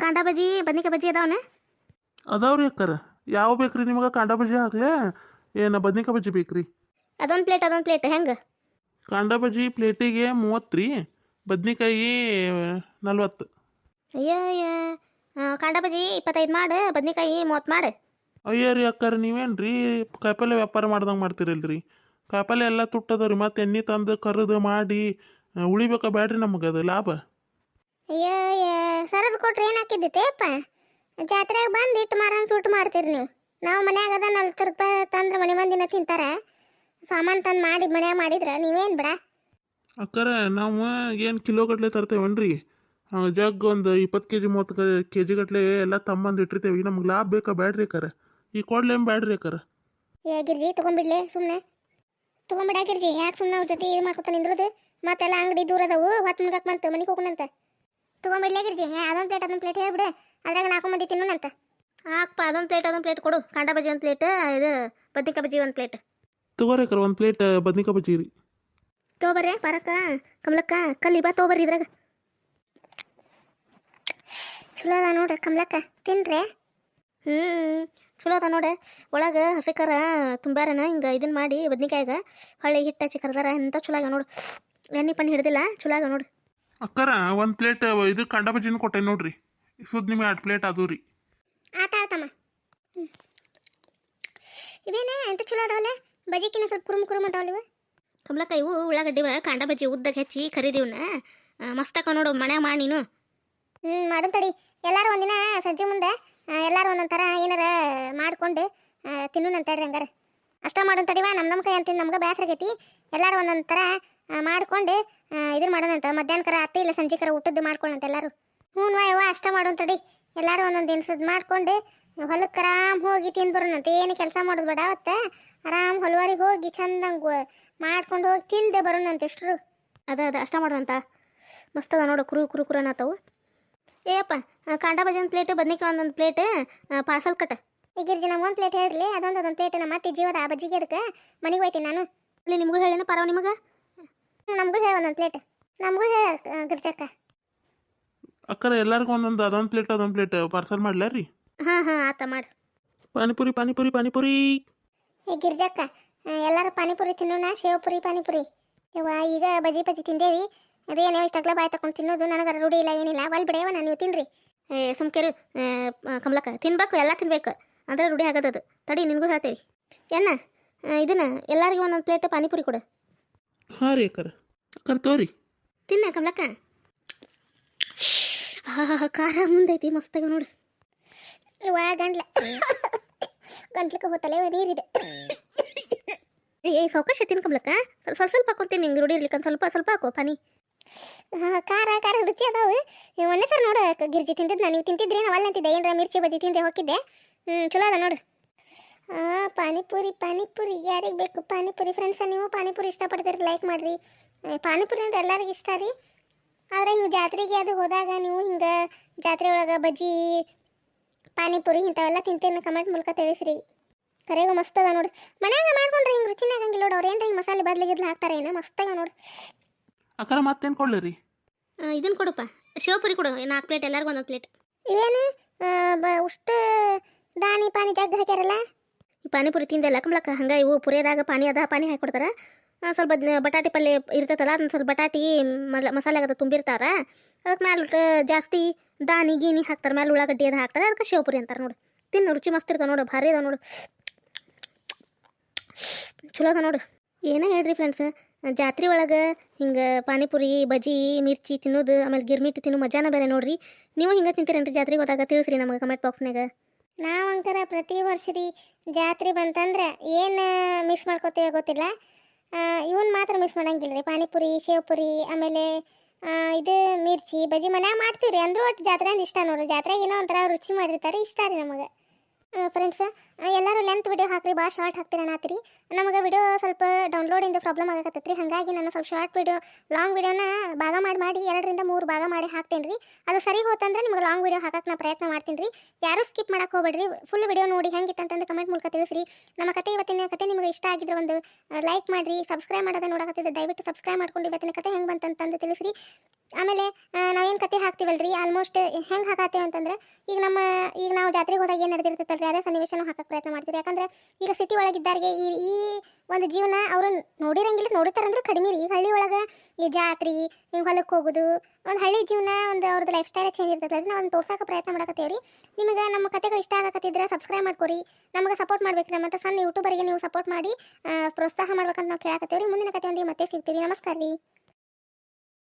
ಕಾಂಡ ಬಜ್ಜಿ ಬದ್ನಿಕಾಯಿ ಬಜ್ಜಿ ಅದಾವನ ಅದಾವ್ರಿ ಅಕ್ಕರ. ಯಾವ ಬೇಕ್ರಿ ನಿಮಗೆ ಕಾಂಡ ಬಜ್ಜಿ ಹಾಕ್ಲೆ? ಏನು ಬದ್ನಿಕಾಯಿ ಬಜ್ಜಿ ಬೇಕ್ರಿ? ಅದೊಂದು ಪ್ಲೇಟ್ ಅದೊಂದು ಪ್ಲೇಟ್ ಹೆಂಗೆ? ಕಾಂಡ ಬಜ್ಜಿ ಪ್ಲೇಟಿಗೆ ಮೂವತ್ತು ರೀ ಬದ್ನಿಕಾಯಿ ನಲ್ವತ್ತು. ಅಯ್ಯೋ ಅಯ್ಯ. ಆ, ಕಾಂಡ ಬಜ್ಜಿ ಇಪ್ಪತ್ತೈದು ಮಾಡು ಬದ್ನಿಕಾಯಿ ಮೂವತ್ತು ಮಾಡು. ಅಯ್ಯ ರೀ ಅಕ್ಕಾರ ನೀವೇನು ರೀ ಕಾಯಿಪಲ್ಲೆ ವ್ಯಾಪಾರ ಮಾಡ್ದಂಗೆ ಮಾಡ್ತೀರಲ್ರಿ? ಕಾಯಿಪಲ್ಲೆ ಎಲ್ಲ ತುಟ್ಟದವ್ರಿ ಮತ್ತೆ ಎಣ್ಣೆ ತಂದು ಕರೆದು ಮಾಡಿ ಉಳಿಬೇಕಾ ಬ್ಯಾಡ್ರಿ ನಮಗೆ ಅದು ಲಾಭ? ಅಯ್ಯೋ ಸರದ ಕೊಟ್ರೆ ಏನು ಹಾಕಿದ್ದೈತೆಪ್ಪ ಜಾತ್ರೆಗೆ ಬಂದು ಇಟ್ಟು ಮಾರನ್ ಸುಟ್ಟು ಮಾಡ್ತೀರಿ ನೀವು. ನಾವು ಮನ್ಯಾಗ ಅದ ನಲ್ವತ್ತು ರೂಪಾಯಿ ತಂದ್ರೆ ಮನೆ ಮಂದಿನ ತಿಂತಾರ. ಸಾಮಾನು ತಂದು ಮಾಡಿ ಮನ್ಯಾಗ ಮಾಡಿದ್ರೆ ನೀವೇನು ಬಿಡ? ಅಕ್ಕರ ನಾವು ಏನು ಕಿಲೋ ಗಟ್ಲೆ ತರ್ತೇವನ್ರಿ? ಜಗ್ ಒಂದು ಇಪ್ಪತ್ತು ಕೆ ಜಿ ಮೂವತ್ತು ಕೆ ಜಿ ಗಟ್ಲೆ ಎಲ್ಲ ತಮ್ಮಂದು ಇಟ್ಟಿರ್ತೇವೆ. ನಮ್ಗೆ ಲಾಭ ಬೇಕಾ ಬ್ಯಾಡ್ರಿ ಅಕ್ಕರ? ಈ ಕೊಡ್ಲೇನು ಬ್ಯಾಡ್ರಿ ಅಕ್ಕಾರ? ಏ ಗಿರ್ಜಿ ತೊಗೊಂಬಿಡ್ಲೆ ಸುಮ್ಮನೆ ತೊಗೊಂಬಿಡ ಗಿರ್ಜಿ ಯಾಕೆ ಸುಮ್ಮನೆ ಅವ್ರ ಜೊತೆ ಇದು ಮಾಡ್ಕೊತ ನಿಂದ್ರದು? ಮತ್ತೆಲ್ಲ ಅಂಗಡಿ ದೂರ ಅದಾವು ಹೊತ್ತು ಮುಗಕ್ಕೆ ಬಂತು ಮನೆಗೆ ಹೋಗೋಣಂತ. ತೊಗೊಂಬಿಡ್ಲೆ ಗಿರ್ಜಿ ಅದೊಂದು ಪ್ಲೇಟ್ ಅದೊಂದು ಪ್ಲೇಟ್ ಹೇಳ್ಬಿಡು. ಅದ್ರಾಗ ನಾಲ್ಕು ಮಂದಿ ತಿನ್ನೋಣಂತ ಹಾಕ್ಪ ಅದೊಂದು ಪ್ಲೇಟ್ ಅದೊಂದು ಪ್ಲೇಟ್ ಕೊಡು. ಕಾಂಡ ಬಜ್ಜಿ ಒಂದು ಪ್ಲೇಟ್ ಇದು ಬದ್ನಿಕಾಯಿ ಬಜ್ಜಿ ಒಂದು ಪ್ಲೇಟ್ ತಗೋರಿ ಅಕ್ಕಾರ ಒಂದು ಪ್ಲೇಟ್ ಬದ್ನಿಕಾಯಿ ಬಜ್ಜಿ ರೀ. ತೊಗೊಬರ್ರಿ ಪರಕ್ಕ ಕಮಲಕ್ಕ ಕಲ್ಲಿ ಬಾ ತಗೋಬರ್ರಿ ಇದ್ರಾಗ. ಚಲೋ ಅದ ನೋಡ್ರಿ ಕಮಲಕ್ಕ ತಿನ್ರಿ. ಹ್ಞೂ ಚಲೋ ಅದ ನೋಡ್ರಿ. ಒಳಗೆ ಹಸಿಕರ ತುಂಬಾರನ ಹಿಂಗೆ ಇದನ್ನ ಮಾಡಿ ಬದ್ನಿಕಾಯಿಗೆ ಹೊಳ್ಳಿ ಹಿಟ್ಟು ಹಚ್ಚಿ ಕರ್ದಾರ ಎಂಥ ಚಲೋ ಆಗ ನೋಡು. ಎಣ್ಣೆ ಪಣ್ಣಿ ಹಿಡ್ದಿಲ್ಲ ಚಲೋ ಆಗ ನೋಡು ಅಕ್ಕಾರ ಒಂದು ಪ್ಲೇಟ್ ಇದು ಕಂಡ ಬಜ್ಜಿನೂ ಕೊಟ್ಟೆ ನೋಡ್ರಿ. ಸುದ್ ನಿಮಗೆ ಎರಡು ಪ್ಲೇಟ್ ಅದು ರೀ. ಆತ ಆತಮ್ಮ. ಇವೇನ? ಎಂತ ಚಲೋ ಅದಾವಲ್ಲ? ಬಜ್ಜಿಕಿನ ಸ್ವಲ್ಪ ಕುರುಮ್ ಕುರುಮ್ ಅದಾವಲ್ಲ ಇವು? ಕಮಲಕ್ಕ ಇವು ಉಳ್ಳಾಗಡ್ಡಿ ಕಾಂಡ ಬಜ್ಜಿ ಉದ್ದಕ್ಕೆ ಹೆಚ್ಚಿ ಕರಿದಿವ್ನ ಮಸ್ತಕ ನೋಡು ಮನೆ ಮಾಡಿ ನೀನು. ಹ್ಞೂ ಮಾಡು ತಡಿ. ಎಲ್ಲಾರು ಒಂದಿನ ಸಂಜೆ ಮುಂದೆ ಎಲ್ಲರೂ ಒಂದೊಂದು ಥರ ಏನಾರ ಮಾಡ್ಕೊಂಡು ತಿನ್ನೋಣ ಹೇಳ್ರಿ ಹಂಗಾರೆ. ಅಷ್ಟ ಮಾಡೋಣ ತಡಿವ? ನಮ್ಮ ನಮ್ಮ ಕೈ ಅಂತ ನಮ್ಗೆ ಬೇಸರ ಆಗೈತಿ ಎಲ್ಲಾರು ಒಂದೊಂದು ಥರ ಮಾಡ್ಕೊಂಡು ಇದನ್ನ ಮಾಡೋಣಂತ ಮಧ್ಯಾಹ್ನಕರ ಅತ್ತೆ ಇಲ್ಲ ಸಂಜೆಕರ ಊಟದ್ದು ಮಾಡ್ಕೊಳ್ಳಂತ ಎಲ್ಲರೂ. ಹ್ಞೂ ಯವ್ವ ಅಷ್ಟ ಮಾಡೋಣ ತಡಿ. ಎಲ್ಲರೂ ಒಂದೊಂದು ದಿನಸದ್ದು ಮಾಡ್ಕೊಂಡು ಹೊಲಕ್ಕೆ ಆರಾಮ್ ಹೋಗಿ ತಿಂದು ಬರೋಣಂತ ಏನು ಕೆಲಸ ಮಾಡೋದು ಬೇಡ ಅವತ್ತ. ಆರಾಮ್ ಹೊಲವಾರಿಗೆ ಹೋಗಿ ಚಂದಂಗೆ ಮಾಡ್ಕೊಂಡು ಹೋಗಿ ತಿಂದೆ ಬರೋಣಂತ ಇಷ್ಟರು ಅದ ಅದ ಅಷ್ಟ ಮಾಡೋಣಂತ. ಮಸ್ತ್ ಅದ ನೋಡು ಕುರು ಕುರು ಕುರು ಅನ್ನತ್ತವು ಏಪ್ಪ ಕಾಂಡ ಬಜ್ಜಿ ಒಂದು ಪ್ಲೇಟ್ ಬದ್ನಿಕಾಯಿ ಒಂದೊಂದು ಪ್ಲೇಟ್ ಪಾರ್ಸಲ್ ಕಟ್ಟ ಈಗ ನಮ್ಗೆ ಒಂದು ಪ್ಲೇಟ್ ಹೇಳ್ರಿ. ಅದೊಂದು ಅದೊಂದು ಪ್ಲೇಟ್ ನಮ್ಮ ಅತ್ತೆ ಜೀವದ ಆ ಬಜ್ಜಿಗೆ ಅದಕ್ಕೆ ಮನೆಗೆ ಹೋಯ್ತೀನಿ ನಾನು. ಇಲ್ಲಿ ನಿಮಗೂ ಹೇಳೇನ ಪರವ ನಿಮಗೆ? ನಮಗೂ ಹೇಳ ಒಂದೊಂದು ಪ್ಲೇಟ್ ನಮಗೂ ಹೇಳ ಗಿರ್ಜಕ್ಕ ಅಕ್ಕರ ಎಲ್ಲರಿಗೂ ಒಂದೊಂದು ಅದೊಂದು ಪ್ಲೇಟ್ ಅದೊಂದು ಪ್ಲೇಟ್ ಪಾರ್ಸಲ್ ಮಾಡ್ಲಾ ರೀ? ಹಾಂ ಹಾಂ ಆತ ಮಾಡು. ಪಾನಿಪುರಿ ಪಾನಿಪುರಿ ಪಾನಿಪುರಿ. ಏ ಗಿರ್ಜಕ್ಕ ಎಲ್ಲರೂ ಪಾನಿಪುರಿ ತಿನ್ನೋಣ ಶೇವಪುರಿ ಪಾನಿಪುರಿ. ಇವ ಈಗ ಬಜಿ ಬಜಿ ತಿಂದೇವಿ. ಅದೇನೇ ಏನೇ ಅಗ್ಲ ಬಾಯಿ ತಕೊಂಡು ತಿನ್ನೋದು ನನಗರ ರೂಢಿ ಇಲ್ಲ ಏನಿಲ್ಲ. ಒಲ್ ಬಿಡೆಯವ ನಾನು ನೀವು ತಿನ್ರಿ. ಏ ಸುಮ್ಕೆರು ಕಮಲಕ್ಕ ತಿನ್ಬೇಕು ಎಲ್ಲ ತಿನ್ಬೇಕು. ಅಂದ್ರೆ ರೂಢಿ ಆಗೋದದು ತಡಿ ನಿನಗೂ ಹೇಳ್ತೇವೆ. ಎಣ್ಣ ಇದನ್ನ ಎಲ್ಲರಿಗೂ ಒಂದೊಂದು ಪ್ಲೇಟ್ ಪಾನಿಪುರಿ ಕೊಡು. ಹಾಂ ರೀ ಅಕ್ಕರ. ಅಕ್ಕಾರ ತೋರಿ. ತಿನ್ನ ಖಾರ ಮುಂದೈತಿ ಮಸ್ತಾಗ ನೋಡು. ವಾ, ಗಂಟ್ಲ. ಗಂಟ್ಲಕ್ಕೆ ಹೋತಲೆ ನೀರಿದೆ ಏ ಸಾವಕಾಶ ತಿನ್ ಕಮಲಕ್ಕ? ಸ್ವಲ್ಪ ಸ್ವಲ್ಪ ಸ್ವಲ್ಪ ಹಾಕೊಂತೀನಿ, ಹಿಂಗೆ ರೂಢಿ ಸ್ವಲ್ಪ ಸ್ವಲ್ಪ ಹಾಕೋ, ಪಾನಿ. ಖಾರ ಖಾರ ರುಚಿ ಅದಾವು. ಒಂದೇ ಸರ್ ನೋಡು ಗಿರ್ಜಿ ತಿಂತಿದ್ದು ನಾನು ನೀವು ತಿಂತಿದ್ರಿ, ನಾವು ಅಲ್ಲಿ ಅಂತಿದ್ದೆ, ಏನರ ಮಿರ್ಚಿ ಬಜ್ಜಿ ತಿಂದೆ ಹೋಗಿದ್ದೆ ಹ್ಞೂ ಚಲೋ ಅದ ನೋಡು. ಹಾಂ ಪಾನಿಪುರಿ ಪಾನಿಪುರಿ. ಯಾರಿಗೆ ಬೇಕು? ಪಾನಿಪುರಿ. ಫ್ರೆಂಡ್ಸ ನೀವು ಪಾನಿಪುರಿ ಇಷ್ಟಪಡ್ತೀರಿ ಲೈಕ್ ಮಾಡಿರಿ. ಪಾನಿಪುರಿ ಅಂದ್ರೆ ಎಲ್ಲರಿಗೂ ಇಷ್ಟ ರೀ. ಆದರೆ ಹಿಂಗೆ ಜಾತ್ರೆಗೆ ಅದು ಹೋದಾಗ ನೀವು ಹಿಂಗೆ ಜಾತ್ರೆ ಒಳಗೆ ಬಜ್ಜಿ ಪಾನಿಪುರಿ ಇಂಥವೆಲ್ಲ ತಿಂತೇನೆ ಕಮೆಂಟ್ ಮೂಲಕ ತಿಳಿಸ್ರಿ. ಕರೆಗೂ ಮಸ್ತ್ ಅದ ನೋಡಿ ಮನ್ಯಾಗ ಮಾಡ್ಕೊಂಡ್ರೆ ಹಿಂಗೆ ರುಚಿನ ಆಗಂಗಿಲ್ಲ ನೋಡಿ. ಅವ್ರು ಏನು ಹಿಂಗೆ ಮಸಾಲೆ ಬದಲಿಗೆ ಗಿದ್ಲು ಹಾಕ್ತಾರೆ ಏನೋ ಮಸ್ತಾಗ ನೋಡಿ. ಅಕ್ಕಾರ ಮತ್ತೇನು ಕೊಡ್ಲಿ ರೀ? ಇದನ್ನು ಕೊಡಪ್ಪ. ಶಿವಪುರಿ ಕೊಡು. ನಾಲ್ಕು ಪ್ಲೇಟ್ ಎಲ್ಲರಿಗೂ ಒಂದೊಂದು ಪ್ಲೇಟ್ ಇವೇನು? ಬ ಉಷ್ಟು ದಾನಿ ಪಾನಿ ಜಗ್ ಹಾಕ್ಯಾರಲ್ಲ? ಪಾನಿಪುರಿ ತಿಂದೆ ಕಮ್ಲಕ್ಕ ಹಂಗೆ ಇವು ಪುರಿಯದಾಗ ಪಾನಿ ಅದ, ಪಾನಿ ಹಾಕಿ ಸ್ವಲ್ಪ ಬಟಾಟೆ ಪಲ್ಯ ಇರ್ತೈತಲ್ಲ, ಅದನ್ನ ಸ್ವಲ್ಪ ಬಟಾಟಿ ಮಸಾಲೆ ಆಗದ ತುಂಬಿರ್ತಾರ ಅದಕ್ಕೆ ಮ್ಯಾಲೆ ಜಾಸ್ತಿ ದಾನಿ ಗೀನಿ ಹಾಕ್ತಾರೆ, ಮ್ಯಾಲೆ ಉಳ್ಳಾಗಡ್ಡಿ ಅದು ಹಾಕ್ತಾರೆ, ಅದಕ್ಕೆ ಶಿವಪುರಿ ಅಂತಾರೆ ನೋಡು. ತಿನ್ನು, ರುಚಿ ಮಸ್ತ್ ಇರ್ತಾವೆ ನೋಡು, ಭಾರಿ ಅದ ನೋಡು. ಚಲೋ ಅದ ನೋಡು. ಏನೇ ಹೇಳ್ರಿ ಫ್ರೆಂಡ್ಸ್ ಜಾತ್ರೆ ಒಳಗೆ ಹಿಂಗೆ ಪಾನಿಪುರಿ ಬಜ್ಜಿ ಮಿರ್ಚಿ ತಿನ್ನೋದು, ಆಮೇಲೆ ಗಿರ್ಮಿಟ್ ತಿನ್ನೋ ಮಜಾನ ಬೇರೆ ನೋಡ್ರಿ. ನೀವು ಹಿಂಗೆ ತಿಂತೀರೇನ್ರಿ ಜಾತ್ರೆಗೆ ಹೋದಾಗ, ತಿಳಿಸ್ರಿ ನಮಗೆ ಕಮೆಂಟ್ ಬಾಕ್ಸ್ನಾಗ ನಾವು ಅಂಕರ ಪ್ರತಿ ವರ್ಷ ರೀ ಜಾತ್ರೆ ಬಂತಂದ್ರೆ ಏನು ಮಿಸ್ ಮಾಡ್ಕೋತೀವಿ ಗೊತ್ತಿಲ್ಲ. ಇವನ್ ಮಾತ್ರ ಮಿಸ್ ಮಾಡಂಗಿಲ್ಲ ರೀ ಪಾನಿಪುರಿ ಶೇವ್ಪುರಿ ಆಮೇಲೆ ಇದು ಮಿರ್ಚಿ, ಬಜ್ಜಿ ಮನ್ಯಾಗ ಮಾಡ್ತೀವಿ ರೀ ಅಂದ್ರೂ ಒಟ್ಟು ಜಾತ್ರೆ ಅಂದ್ರೆ ಇಷ್ಟ ನೋಡ್ರಿ. ಜಾತ್ರೆಗೆ ಏನೋ ಒಂಥರ ರುಚಿ ಮಾಡಿರ್ತಾರೆ. ಇಷ್ಟ ರೀ ನಮಗೆ. ಫ್ರೆಂಡ್ಸ್ ಎಲ್ಲರೂ ಲೆಂತ್ ವಿಡಿಯೋ ಹಾಕ್ರಿ ಭಾಳ ಶಾರ್ಟ್ ಹಾಕ್ತೀರ ಅನ್ನತ್ತೀರಿ. ನಮಗೆ ವಿಡಿಯೋ ಸ್ವಲ್ಪ ಡೌನ್ಲೋಡಿಂದ ಪ್ರಾಬ್ಲಮ್ ಆಗಕತ್ತೈತ್ರಿ. ಹಾಗಾಗಿ ನಾನು ಸ್ವಲ್ಪ ಶಾರ್ಟ್ ವಿಡಿಯೋ ಲಾಂಗ್ ವಿಡಿಯೋನ ಭಾಗ ಮಾಡಿ ಮಾಡಿ ಎರಡರಿಂದ ಮೂರು ಭಾಗ ಮಾಡಿ ಹಾಕ್ತೇನೆ ರೀ ಅದು ಸರಿ ಹೋತಂದ್ರೆ ನಿಮ್ಗೆ ಲಾಂಗ್ ವಿಡಿಯೋ ಹಾಕಕ್ಕೆ ನಾ ಪ್ರಯತ್ನ ಮಾಡ್ತೀನಿ ರೀ ಯಾರೂ ಸ್ಕಿಪ್ ಮಾಡಕ್ಕೆ ಹೋಗ್ಬೇಡ್ರಿ. ಫುಲ್ ವಿಡಿಯೋ ನೋಡಿ ಹೆಂಗಿತ್ತು ಅಂತಂದು ಕಮೆಂಟ್ ಮೂಲಕ ತಿಳಿಸ್ರಿ. ನಮ್ಮ ಕತೆ ಇವತ್ತಿನ ಕತೆ ನಿಮಗೆ ಇಷ್ಟ ಆಗಿದ್ರೆ ಒಂದು ಲೈಕ್ ಮಾಡಿರಿ. ಸಬ್ಸ್ಕ್ರೈಬ್ ಮಾಡೋದ ನೋಡಕತ್ತಿದ್ದೆ ದಯವಿಟ್ಟು ಸಬ್ಸ್ಕ್ರೈಬ್ ಮಾಡ್ಕೊಂಡು ಇವತ್ತಿನ ಕತೆ ಹೆಂಗೆ ಬಂತಂತಂದು ತಿಳಿಸ್ರಿ. ಆಮೇಲೆ ನಾವೇನು ಕತೆ ಹಾಕ್ತೀವಲ್ರಿ? ಆಲ್ಮೋಸ್ಟ್ ಹೆಂಗೆ ಹಾಕಾತೀವಿ ಅಂತಂದ್ರೆ, ಈಗ ನಮ್ಮ, ಈಗ ನಾವು ಜಾತ್ರೆಗೆ ಹೋದಾಗ ಏನು ನಡೆದಿರ್ತೈತಲ್ರಿ? ಅದೇ ಸನ್ನಿವೇಶನ ಹಾಕಕ್ಕೆ ಪ್ರಯತ್ನ ಮಾಡ್ತೀವಿ ಯಾಕಂದ್ರೆ, ಈಗ ಸಿಟಿ ಒಳಗಿದ್ದಾರಿಗೆ ಈ ಈ ಒಂದು ಜೀವನ ಅವರು ನೋಡಿರಂಗಿಲ್ಲ, ನೋಡಿತಾರಂದ್ರೆ ಕಡಿಮೆ ರೀ. ಈಗ ಹಳ್ಳಿ ಒಳಗೆ ಈ ಜಾತ್ರೆ, ಹಿಂಗೆ ಹೊಲಕ್ಕೆ ಹೋಗೋದು, ಒಂದು ಹಳ್ಳಿ ಜೀವನ, ಒಂದು ಅವ್ರದ್ದು ಲೈಫ್ ಸ್ಟೈಲ್ ಚೇಂಜ್ ಇರ್ತೈತಲ್ರಿ. ನಾವು ಒಂದು ತೋರ್ಸೋಕೆ ಪ್ರಯತ್ನ ಮಾಡಕತ್ತೇವೆ ರೀ ನಿಮಗೆ ನಮ್ಮ ಕತೆಗಳು ಇಷ್ಟ ಆಗಕತ್ತಿದ್ರೆ ಸಬ್ಸ್ಕ್ರೈಬ್ ಮಾಡ್ಕೊರಿ. ನಮಗೆ ಸಪೋರ್ಟ್ ಮಾಡ್ಬೇಕು ರೀ ಮತ್ತು ಸಣ್ಣ ಯೂಟ್ಯೂಬರಿಗೆ ನೀವು ಸಪೋರ್ಟ್ ಮಾಡಿ ಪ್ರೋತ್ಸಾಹ ಮಾಡ್ಬೇಕಂತ ನಾವು ಕೇಳಕತ್ತೇವೆ ರೀ ಮುಂದಿನ ಕತೆ ಒಂದಿಗೆ ಮತ್ತೆ ಸಿಗ್ತೀವಿ. ನಮಸ್ಕಾರ ರೀ